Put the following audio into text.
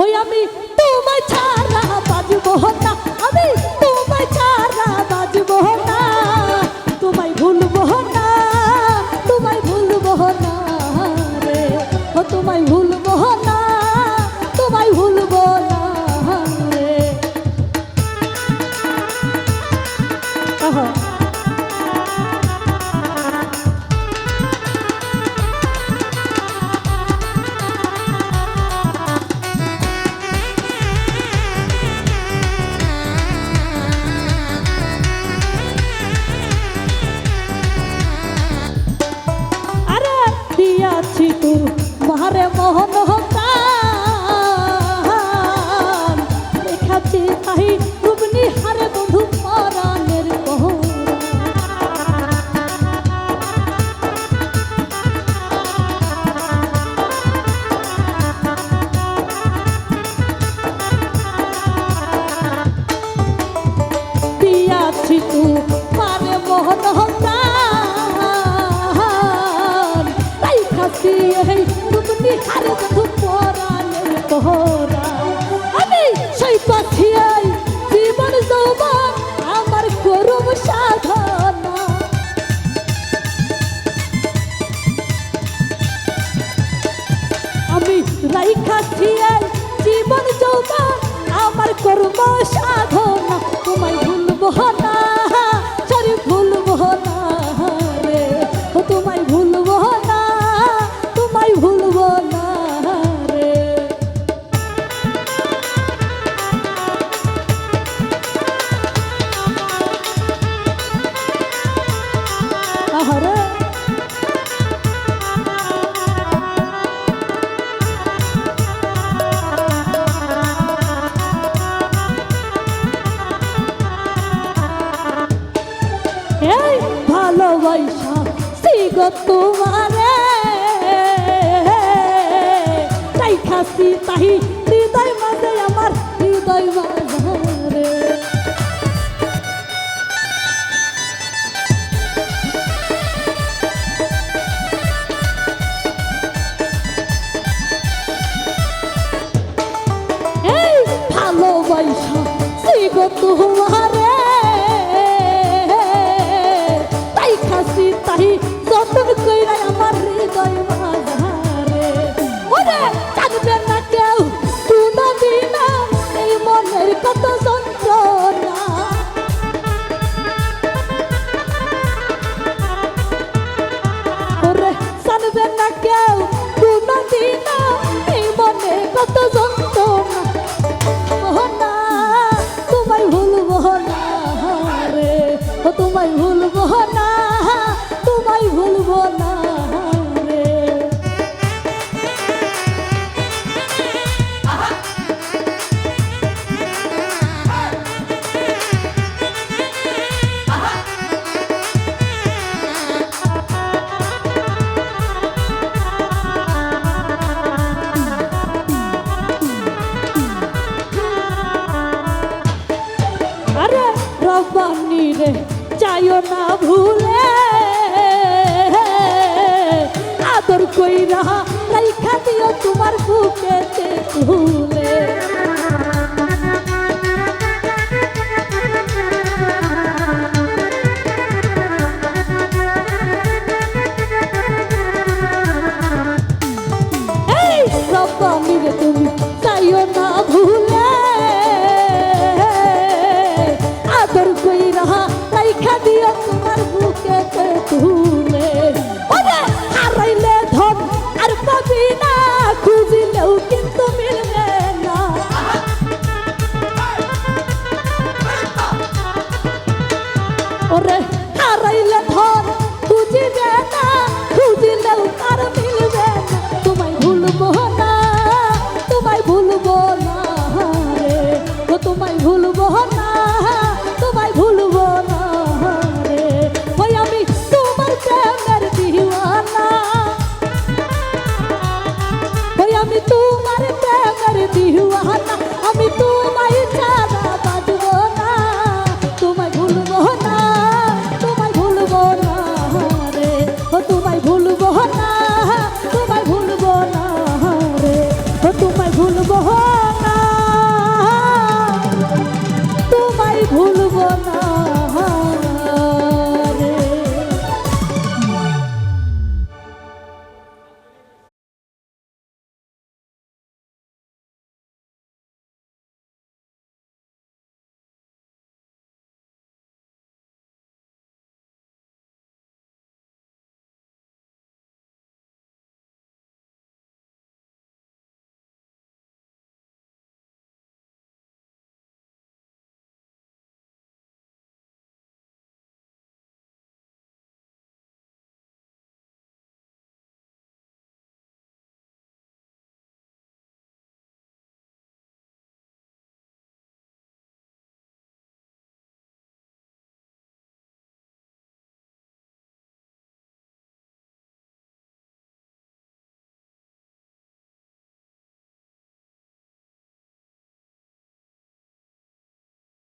ওই আমি তোমায় ছাড়া বাজব না আমি তোমায় ছাড়া বাজব না তোমায় ভুলব না তোমায় ভুলব না রে। ও তোমায় আমার কর্ম এই ভালোবাসা সিগ তোমারে। তাই খাসি তাহি, হৃদয় মাঝে আমার, হৃদয় মাঝে। এই ভালোবাসা সিগ তোমারে। তাই যতন কইরা আমার হৃদয় মাঝারে। ওরে জানবে না কেউ কোনো দিন এই মনের কত যন্ত্রণা। ওরে জানবে না কেউ কোনো দিন এই মনে কত যন্ত্রণা। মোহনা, তোমায় ভুলব না রে তোমায় ভুলব না। ভুলব না আরে রব্বানি রে যাইও না ভুলে বুকেতে তুলে তোমায় ভুলবো না তোমায় ভুলবো তোমায় ভুলবো না।